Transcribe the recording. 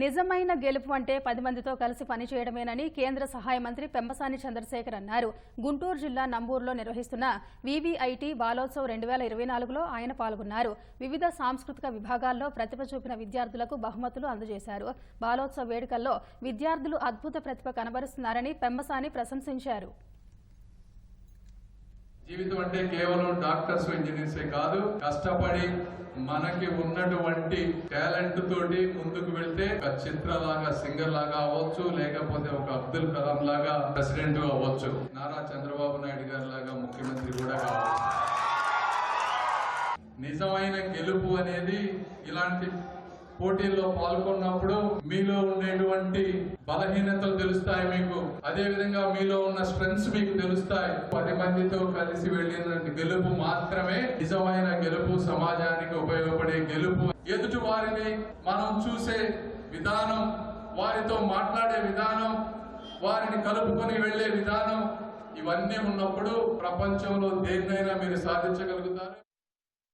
నిజమైన గెలుపు అంటే పది మందితో కలిసి పనిచేయడమేనని కేంద్ర సహాయ మంత్రి పెంపసాని చంద్రశేఖర్ అన్నారు. గుంటూరు జిల్లా నంబూరులో నిర్వహిస్తున్న వివిఐటి బాలోత్సవ్ రెండు వేల ఇరవై నాలుగులో ఆయన పాల్గొన్నారు. వివిధ సాంస్కృతిక విభాగాల్లో ప్రతిభ చూపిన విద్యార్థులకు బహుమతులు అందజేశారు. బాలోత్సవ్ వేడుకల్లో విద్యార్థులు అద్భుత ప్రతిభ కనబరుస్తున్నారని పెంబసాని ప్రశంసించారు. జీవితం అంటే కేవలం డాక్టర్స్ ఇంజనీర్సే కాదు కష్టపడి మనకి ఉన్నటువంటి టాలెంట్ తోటి ముందుకు వెళ్తే ఒక చిత్రలాగా సింగర్ లాగా అవ్వచ్చు లేకపోతే ఒక అబ్దుల్ కలాం లాగా ప్రెసిడెంట్ అవ్వచ్చు. నారా చంద్రబాబు నాయుడు గారి లాగా ముఖ్యమంత్రి కూడా కావచ్చు. నిజమైన గెలుపు అనేది ఇలాంటి పోటీల్లో పాల్గొన్నప్పుడు మీలో ఉండేటువంటి బలహీనతలు తెలుస్తాయి మీకు. అదే విధంగా మీలో ఉన్న స్ట్రెంగ్స్ మీకు తెలుస్తాయి. పది మందితో కలిసి వెళ్ళిన గెలుపు మాత్రమే నిజమైన గెలుపు సమాజానికి ఉపయోగపడే గెలుపు. ఎదుటి వారిని మనం చూసే విధానం వారితో మాట్లాడే విధానం వారిని కలుపుకొని వెళ్ళే విధానం ఇవన్నీ ఉన్నప్పుడు ప్రపంచంలో దేన్నైనా మీరు సాధించగలుగుతారు.